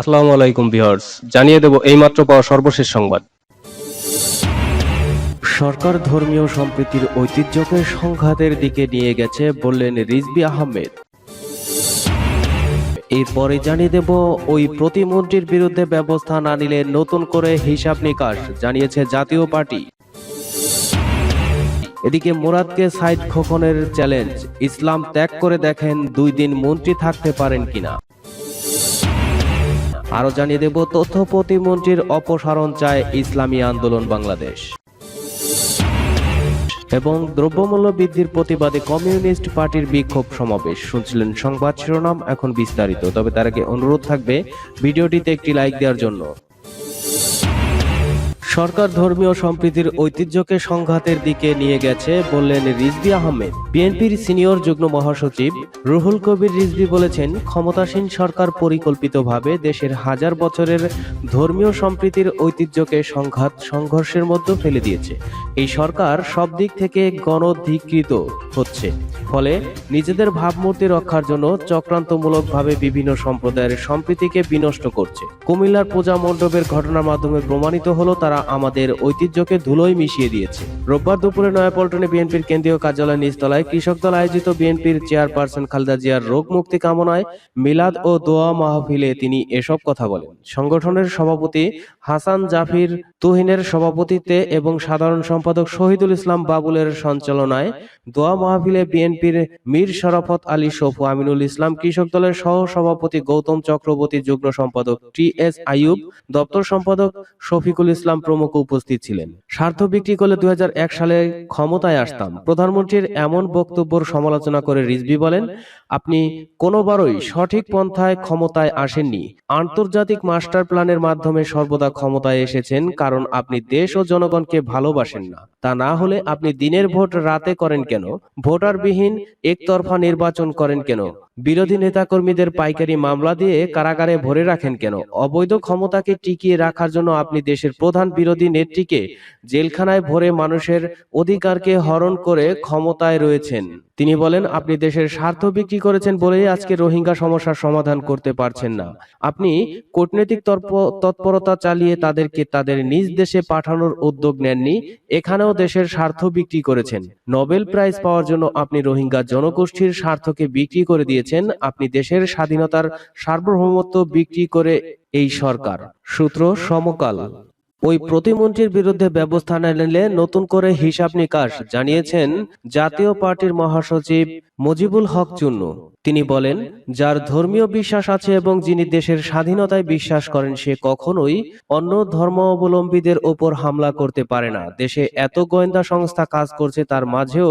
আসসালামু আলাইকুম ভিউয়ার্স, জানিয়ে দেব এইমাত্র পাওয়া সর্বশেষ সংবাদ। সরকার ধর্মীয় সম্প্রীতির ঐতিহ্যকে সংঘাতের দিকে নিয়ে গেছে বললেন রিজবি আহমেদ। এরপরে জানিয়ে দেব, ওই প্রতিমন্ত্রীর বিরুদ্ধে ব্যবস্থা না নিলে নতুন করে হিসাব নিকাশ, জানিয়েছে জাতীয় পার্টি। এদিকে মুরাদকে সাইদ খোকনের চ্যালেঞ্জ ইসলাম ত্যাগ করে দেখেন দুই দিন মন্ত্রী থাকতে পারেন কিনা। আরও জানিয়ে দেব তথ্য প্রতিমন্ত্রীর অপসারণ চায় ইসলামী আন্দোলন বাংলাদেশ। এবং দ্রব্যমূল্য বৃদ্ধির প্রতিবাদে কমিউনিস্ট পার্টির বিক্ষোভ সমাবেশ। শুনছিলেন সংবাদ শিরোনাম, এখন বিস্তারিত। তবে তার আগে অনুরোধ থাকবে, ভিডিওটিতে একটি লাইক দেওয়ার জন্য। সরকার ধর্মীয় সম্প্রীতির ঐতিহ্যকে সংঘাতের দিকে নিয়ে গেছে বললেন রিজভি আহমেদ। বিএনপির সিনিয়র যুগ্ম মহাসচিব রুহুল কবির রিজভি বলেছেন, ক্ষমতাসীন সরকার পরিকল্পিতভাবে দেশের হাজার বছরের ধর্মীয় সম্প্রীতির ঐতিহ্যকে সংঘাত, সংঘর্ষের মধ্যে ফেলে দিয়েছে। এই সরকার সব দিক থেকে গণধিকৃত হচ্ছে। ফলে নিজেদের ভাবমূর্তি রক্ষার জন্য চক্রান্তমূলকভাবে বিভিন্ন সম্প্রদায়ের সম্প্রীতিকে বিনষ্ট করছে। কুমিল্লার পূজা মণ্ডপের ঘটনার মাধ্যমে প্রমাণিত হলো, তারা আমাদের ঐতিহ্যকে ধুলোয় মিশিয়ে দিয়েছে। রোববার দুপুরে নয়াপল্টনে বিএনপির কেন্দ্রীয় কার্যালয় নিচতলায় কৃষক দল আয়োজিত বিএনপির চেয়ারপারসন খালেদা জিয়ার রোগ মুক্তি কামনায় মিলাদ ও দোয়া মাহফিলে তিনি এসব কথা বলেন। সংগঠনের সভাপতি হাসান জাফির তুহিনের সভাপতিত্বে এবং সাধারণ সম্পাদক শহীদুল ইসলাম বাবুলের সঞ্চালনায় দোয়া মাহফিলে বিএনপির মীর শরাফত আলী সফু আমিনুল ইসলাম কৃষক দলের সহ সভাপতি গৌতম চক্রবর্তী যুগ্ম সম্পাদক টি এস আইয়ুব, দপ্তর সম্পাদক শফিকুল ইসলাম প্রমুখ উপস্থিত ছিলেন। স্বার্থ বিক্রি করলে দুই সালে ক্ষমতায় আসতাম। প্রধানমন্ত্রীর এমন বক্তব্যের সমালোচনা করে রিজভি বলেন, আপনি কোনোবারই সঠিক পন্থায় ক্ষমতায় আসেননি। আন্তর্জাতিক মাস্টার প্ল্যানের মাধ্যমে সর্বদা ক্ষমতায় এসেছেন কারণ আপনি দেশ ও জনগণকে ভালোবাসেন না। তা না হলে আপনি দিনের ভোট রাতে করেন কেন? ভোটারবিহীন একতরফা নির্বাচন করেন কেন? বিরোধী নেতাকর্মীদের পাইকারি মামলা দিয়ে কারাগারে ভরে রাখেন কেন? অবৈধ ক্ষমতাকে টিকিয়ে রাখার জন্য আপনি দেশের প্রধান বিরোধী নেত্রীকে জেলখানায় ভরে মানুষের অধিকারকে হরণ করে ক্ষমতায় রয়েছেন। তিনি বলেন, আপনি দেশের স্বার্থ বিক্রি করেছেন বলেই আজকে রোহিঙ্গা সমস্যার সমাধান করতে পারছেন না। আপনি কূটনৈতিক তৎপ- তৎপরতা চালিয়ে তাদেরকে তাদের নিজ দেশে পাঠানোর উদ্যোগ নেননি, এখানেও দেশের স্বার্থ বিক্রি করেছেন। নোবেল প্রাইজ পাওয়ার জন্য আপনি রোহিঙ্গা জনগোষ্ঠীর স্বার্থকে বিক্রি করে দিয়েছেন। আপনি দেশের স্বাধীনতার সার্বভৌমত্ব বিক্রি করে এই সরকার। সূত্র সমকাল। ওই প্রতিমন্ত্রীর বিরুদ্ধে ব্যবস্থা না নিলে নতুন করে হিসাব নিকাশ, জানিয়েছেন জাতীয় পার্টির মহাসচিব মজিবুল হক চুন্নু। তিনি বলেন, যার ধর্মীয় বিশ্বাস আছে এবং যিনি দেশের স্বাধীনতায় বিশ্বাস করেন, সে কখনোই অন্য ধর্মাবলম্বীদের ওপর হামলা করতে পারে না। দেশে এত গোয়েন্দা সংস্থা কাজ করছে, তার মাঝেও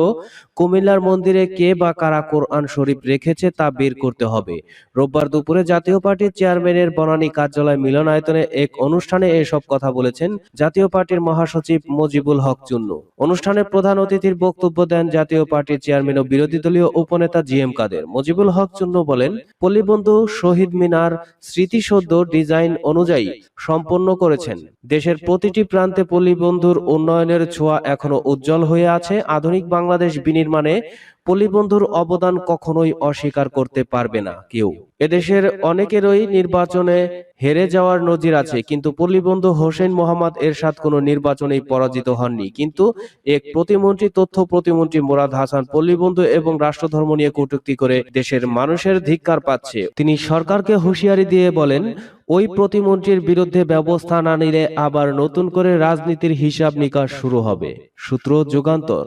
কুমিল্লার মন্দিরে কে বা কারা কোরআন শরীফ রেখেছে তা বের করতে হবে। রোববার দুপুরে জাতীয় পার্টির চেয়ারম্যানের বনানী কার্যালয় মিলনায়তনে এক অনুষ্ঠানে এসব কথা বলেছেন জাতীয় পার্টির মহাসচিব মজিবুল হক চুন্নু। অনুষ্ঠানে প্রধান অতিথির বক্তব্য দেন জাতীয় পার্টির চেয়ারম্যান ও বিরোধী দলীয় উপনেতা জি এম কাদের। মুজিবুল হক চুন্নু বলেন পল্লীবন্ধু শহীদ মিনার স্মৃতিসৌধ ডিজাইন অনুযায়ী সম্পন্ন করেছেন। দেশের প্রতিটি প্রান্তে পল্লীবন্ধুর উন্নয়নের ছোঁয়া এখনও উজ্জ্বল হয়ে আছে। আধুনিক বাংলাদেশ বিনির্মাণে পল্লীবন্ধুর অবদান কখনোই অস্বীকার করতে পারবে না কেউ। এদেশের অনেকেরই নির্বাচনে হেরে যাওয়ার নজির আছে, কিন্তু পল্লীবন্ধু হোসেন মোহাম্মদ এরশাদ কোনো নির্বাচনেই পরাজিত হননি। কিন্তু এক প্রতিমন্ত্রী, তথ্য প্রতিমন্ত্রী মোরাদ হাসান পল্লীবন্ধু এবং রাষ্ট্রধর্ম নিয়ে কটূক্তি করে দেশের মানুষের ধিক্কার পাচ্ছে। তিনি সরকারকে হুঁশিয়ারি দিয়ে বলেন, ওই প্রতিমন্ত্রীর বিরুদ্ধে ব্যবস্থা না নিলে আবার নতুন করে রাজনীতির হিসাব নিকাশ শুরু হবে। সূত্র যুগান্তর।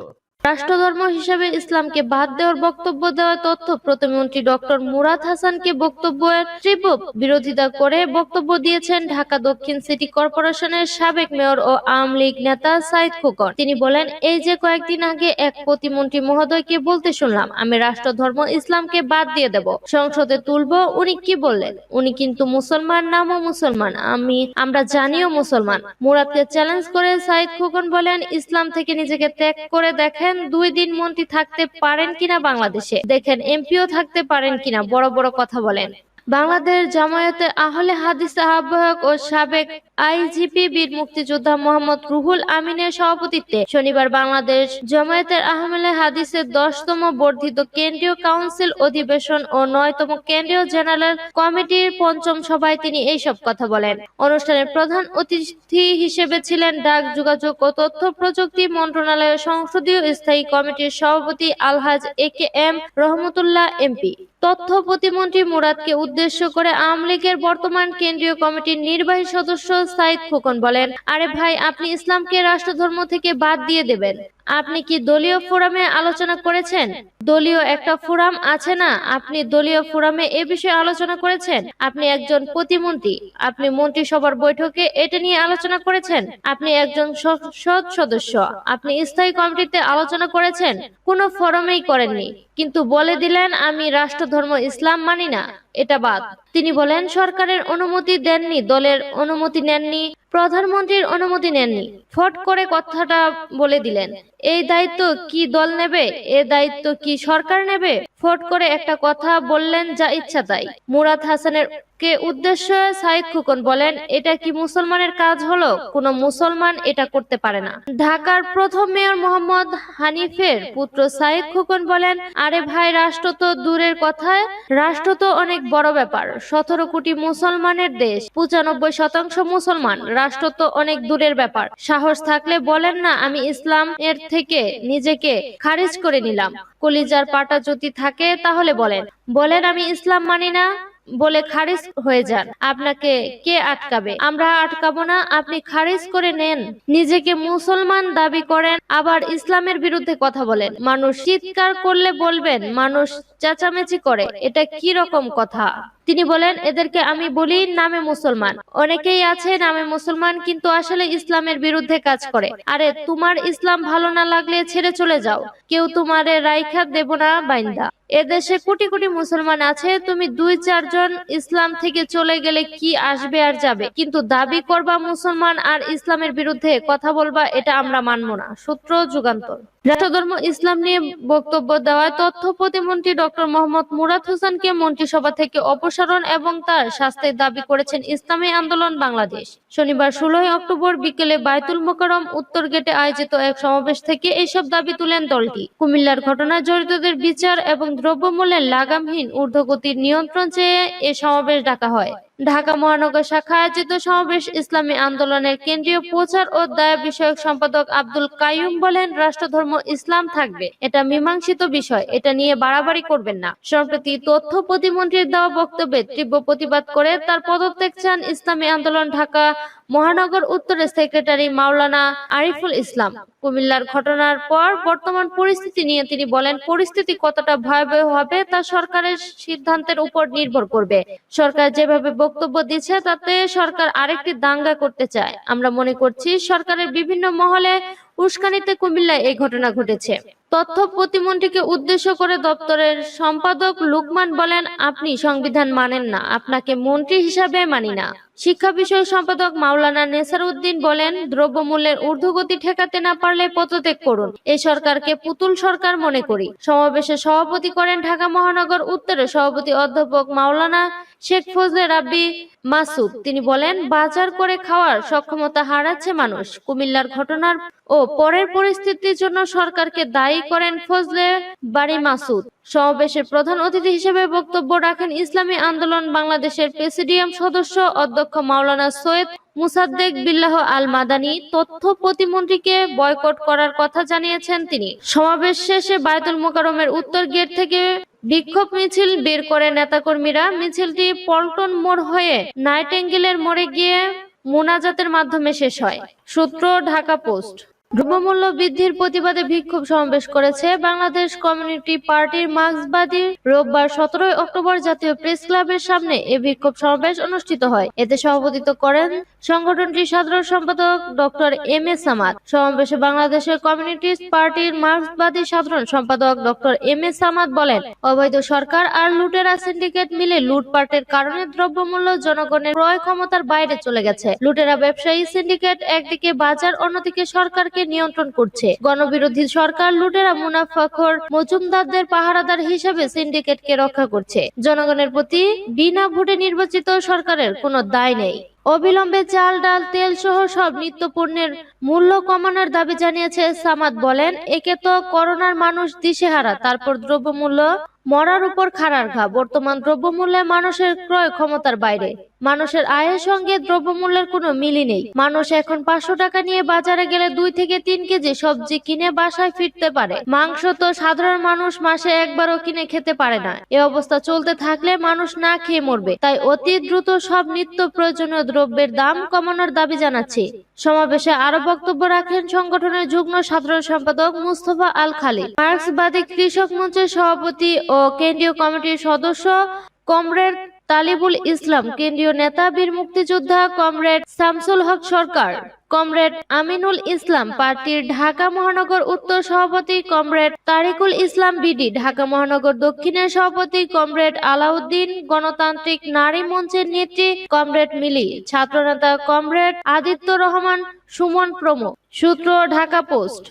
রাষ্ট্রধর্ম হিসাবে ইসলামকে বাদ দেওয়ার বক্তব্য দেওয়া তথ্য প্রতিমন্ত্রী ডক্টর মুরাদ হাসানকে বক্তব্যের তীব্র বিরোধিতা করে বক্তব্য দিয়েছেন ঢাকা দক্ষিণ সিটি কর্পোরেশনের সাবেক মেয়র ও আওয়ামী লীগ নেতা সাইদ খোকন। তিনি বলেন, এই যে কয়েকদিন আগে এক প্রতিমন্ত্রী মহোদয়কে বলতে শুনলাম, আমি রাষ্ট্রধর্ম ইসলামকে বাদ দিয়ে দেব, সংসদে তুলবো, উনি কি বললেন? উনি কিন্তু মুসলমান নামও মুসলমান, আমি, আমরা জানিও মুসলমান। মুরাদকে চ্যালেঞ্জ করে সাইদ খোকন বলেন, ইসলাম থেকে নিজেকে ত্যাগ করে দেখেন দুই দিন মন্ত্রী থাকতে পারেন কিনা বাংলাদেশে? দেখেন, এমপিও থাকতে পারেন কিনা, বড় বড় কথা বলেন। বাংলাদেশ জামায়াতে আহলে হাদিস আহ্বায়ক ও সাবেক আইজিপি বীর মুক্তিযোদ্ধা মোহাম্মদ রুহুল আমিনের সভাপতিত্বে শনিবার বাংলাদেশ জামায়াতের আহমেলে হাদিসের দশতম বর্ধিত কেন্দ্রীয় কাউন্সিল অধিবেশন ও নয়তম কেন্দ্রীয় জেনারেল কমিটির পঞ্চম সভায় তিনি এইসব কথা বলেন। অনুষ্ঠানের প্রধান অতিথি হিসেবে ছিলেন ডাক যোগাযোগ ও তথ্য প্রযুক্তি মন্ত্রণালয়ের সংসদীয় স্থায়ী কমিটির সভাপতি আলহাজ এ কে এম রহমতুল্লাহ এমপি। তথ্য প্রতিমন্ত্রী মুরাদকে উদ্দেশ্য করে আওয়ামী লীগের বর্তমান কেন্দ্রীয় কমিটির নির্বাহী সদস্য সাইদ খোকন বলেন আরে ভাই আপনি ইসলামকে রাষ্ট্রধর্ম থেকে বাদ দিয়ে দেবেন। আপনি কি দলীয় ফোরামে আলোচনা করেছেন? দলীয় একটা ফোরাম আছে না? আপনি দলীয় ফোরামে এ বিষয়ে আলোচনা করেছেন? আপনি একজন প্রতিমন্ত্রী। আপনি মন্ত্রিসভার বৈঠকে এটা নিয়ে আলোচনা করেছেন? আপনি একজন সংসদ সদস্য। আপনি স্থায়ী কমিটিতে আলোচনা করেছেন? কোনো ফোরামেই করেননি। কিন্তু বলে দিলেন, আমি রাষ্ট্রধর্ম, ইসলাম মানি না। এটা বাদ। তিনি বলেন, সরকারের অনুমতি দেননি, দলের অনুমতি নেননি। প্রধানমন্ত্রীর অনুমতি নেননি। ফট করে কথাটা বলে দিলেন, এই দায়িত্ব কি দল নেবে? এ দায়িত্ব কি সরকার নেবে? ফট করে একটা কথা বললেন যা ইচ্ছা তাই। মুরাদ হাসানের কে উদ্দেশ্য সাইদ খুকন বলেন, এটা কি মুসলমানের কাজ হলো? কোন মুসলমান এটা করতে পারে না। ঢাকার প্রথম মেয়র মোহাম্মদ হানিফের পুত্র সাইদ খুকন বলেন, আরে ভাই, রাষ্ট্র তো দূরের কথায় রাষ্ট্র তো অনেক বড় ব্যাপার। সতেরো কোটি মুসলমানের দেশ, পঁচানব্বই শতাংশ মুসলমান, রাষ্ট্র তো অনেক দূরের ব্যাপার। সাহস থাকলে বলেন না, আমি ইসলাম এর থেকে নিজেকে খারিজ করে নিলাম। কলিজার পাটা যদি থাকে, তাহলে বলেন। বলেন, আমি ইসলাম মানি না বলে খারিজ হয়ে যান। আপনাকে কে আটকাবে? আমরা আটকাবো না, আপনি খারিজ করে নেন। নিজেকে মুসলমান দাবি করেন, আবার ইসলামের বিরুদ্ধে কথা বলেন। মানুষ চিৎকার করলে বলবেন, মানুষ চেঁচামেচি করে। এটা কি রকম কথা? তিনি বলেন, এদেরকে আমি বলি নামে মুসলমান। অনেকেই আছে নামে মুসলমান, কিন্তু আসলে ইসলামের বিরুদ্ধে কাজ করে। আরে, তোমার ইসলাম ভালো না লাগলে ছেড়ে চলে যাও। কেউ তোমারে রাইখা দেব না বাইন্দা। এদেশে কোটি কোটি মুসলমান আছে, তুমি দুই চারজন ইসলাম থেকে চলে গেলে কি আসবে আর যাবে? কিন্তু দাবি করবা মুসলমান আর ইসলামের বিরুদ্ধে, কথা বলবা, এটা আমরা মানবো না। সূত্র যুগান্তর। রাষ্ট্রধর্ম ইসলাম নিয়ে বক্তব্য দেওয়ায় তথ্য প্রতিমন্ত্রী ডক্টর মোহাম্মদ মুরাদ হোসেনকে মন্ত্রিসভা থেকে অপসারণ এবং তার শাস্তির দাবি করেছেন ইসলামী আন্দোলন বাংলাদেশ। শনিবার ষোলোই অক্টোবর বিকেলে বায়তুল মোকারম উত্তর গেটে আয়োজিত এক সমাবেশ থেকে এইসব দাবি তুলেন দলটি। কুমিল্লার ঘটনায় জড়িতদের বিচার এবং দ্রব্যমূল্যের লাগামহীন ঊর্ধ্বগতির নিয়ন্ত্রণ চেয়ে এ সমাবেশ ডাকা হয়। ঢাকা মহানগর শাখা আয়োজিত সমাবেশ ইসলামী আন্দোলনের কেন্দ্রীয় প্রচার ও দায় বিষয়ক সম্পাদক আব্দুল কাইম বলেন, রাষ্ট্রধর্ম ইসলাম থাকবে। এটা মীমাংসিত বিষয়, এটা নিয়ে বাড়াবাড়ি করবেন না। সম্প্রতি তথ্য প্রতিমন্ত্রীর দেওয়া বক্তব্যে তীব্র প্রতিবাদ করে তার পদত্যাগ চান ইসলামী আন্দোলন ঢাকা মহানগর উত্তরের সেক্রেটারি মাওলানা আরিফুল ইসলাম। কুমিল্লার ঘটনার পর বর্তমান পরিস্থিতি নিয়ে তিনি বলেন, পরিস্থিতি কতটা ভয়াবহ হবে তা সরকারের সিদ্ধান্তের উপর নির্ভর করবে। সরকার যেভাবে বক্তব্য দিচ্ছে, তাতে সরকার আরেকটি দাঙ্গা করতে চায়। আমরা মনে করছি, সরকারের বিভিন্ন মহলে উস্কানিতে কুমিল্লায় এই ঘটনা ঘটেছে। তথ্য প্রতিমন্ত্রীকে উদ্দেশ্য করে দপ্তরের সম্পাদক লুকমান বলেন, আপনি সংবিধান মানেন না, আপনাকে মন্ত্রী হিসাবে মানি না। শিক্ষা বিষয় সম্পাদক মাওলানা নেসার উদ্দিন বলেন, দ্রব্যমূল্যের ঊর্ধ্বগতি ঠেকাতে না পারলে পদত্যাগ করুন। এই সরকারকে পুতুল সরকার মনে করি। সমাবেশে সভাপতি করেন ঢাকা মহানগর উত্তরের সভাপতি অধ্যাপক মাওলানা শেখ ফজলে রাব্বি মাসুদ। তিনি বলেন, বাজার করে খাওয়ার সক্ষমতা হারাচ্ছে মানুষ। কুমিল্লার ঘটনার ও পরের পরিস্থিতির জন্য সরকারকে দায়ী করেন ফজলে বাড়ি মাসুদ। সমাবেশের প্রধান অতিথি হিসেবে বক্তব্য রাখেন ইসলামী আন্দোলন বাংলাদেশের প্রেসিডিয়াম সদস্য অধ্যক্ষ মাওলানা সৈয়দ মুসাদ্দেক বিল্লাহ আল মাদানী তথ্য প্রতিমন্ত্রীকে বয়কট করার কথা জানিয়েছেন তিনি। সমাবেশ শেষে বায়তুল মোকারমের উত্তর গেট থেকে বিক্ষোভ মিছিল বের করে নেতাকর্মীরা মিছিলটি পল্টন মোড় হয়ে নাইটেঙ্গেলের মোড়ে গিয়ে মোনাজাতের মাধ্যমে শেষ হয়। সূত্র, ঢাকা পোস্ট। দ্রব্যমূল্য বৃদ্ধির প্রতিবাদে বিক্ষোভ সমাবেশ করেছে বাংলাদেশ কমিউনিটি পার্টির মার্ক্সবাদী রোববার সতেরোই অক্টোবর জাতীয় প্রেস ক্লাবের সামনে এ বিক্ষোভ সমাবেশ অনুষ্ঠিত হয়। এতে সভাপতিত্ব করেন সংগঠনটির সাধারণ সম্পাদক ডক্টর এম এ সামাদ। সমাবেশে বাংলাদেশের কমিউনিস্ট পার্টির মার্ক্সবাদী সাধারণ সম্পাদক ডক্টর এম এ সামাদ বলেন, অবৈধ সরকার আর লুটেরা সিন্ডিকেট মিলে লুটপাটের কারণে দ্রব্যমূল্য জনগণের ক্রয় ক্ষমতার বাইরে চলে গেছে। লুটেরা ব্যবসায়ী সিন্ডিকেট একদিকে বাজার, অন্যদিকে সরকারকে নিয়ন্ত্রণ করছে। গণবিরোধী সরকার লুটেরা মুনাফাখর মজুমদারদের পাহারাদার হিসেবে সিন্ডিকেটকে রক্ষা করছে। জনগণের প্রতি বিনা ভোটে নির্বাচিত সরকারের কোনো দায় নেই। অবিলম্বে চাল, ডাল, তেল সহ সব নিত্য পণ্যের মূল্য কমানোর দাবি জানিয়েছে সামাদ বলেন, একে তো করোনার মানুষ দিশেহারা, তারপর দ্রব্যমূল্য মরার উপর খাড়ার ঘা। বর্তমান দ্রব্যমূল্যে মানুষের ক্রয় ক্ষমতার বাইরে। মানুষের আয়ের সঙ্গে দ্রব্যমূল্যের কোনো মিলই নেই। মানুষ এখন পাঁচশো টাকা নিয়ে বাজারে গেলে দুই থেকে তিন কেজি সবজি কিনে বাসায় ফিরতে পারে। মাংস তো সাধারণ মানুষ মাসে একবারও কিনে খেতে পারে না। এ অবস্থা চলতে থাকলে মানুষ না খেয়ে মরবে। তাই অতি দ্রুত সব নিত্য প্রয়োজনীয় দ্রব্যের দাম কমানোর দাবি জানাচ্ছি। সমাবেশে আরও বক্তব্য রাখেন সংগঠনের যুগ্ম সাধারণ সম্পাদক মুস্তফা আল খালিদ মার্ক্সবাদী কৃষক মঞ্চের সভাপতি ও কেন্দ্রীয় কমিটির সদস্য কমরেড তালিবুল ইসলাম, কেন্দ্রীয় নেতা, বীর মুক্তিযোদ্ধা কমরেড শামসুল হক সরকার, কমরেড আমিনুল ইসলাম, পার্টির ঢাকা মহানগর উত্তর সভাপতি কমরেড তারিকুল ইসলাম, বিডি, ঢাকা মহানগর দক্ষিণের সভাপতি কমরেড আলাউদ্দিন, গণতান্ত্রিক নারী মঞ্চের নেত্রী কমরেড মিলি, ছাত্রনেতা কমরেড আদিত্য রহমান, সুমন প্রমুখ। সূত্র, ঢাকা পোস্ট।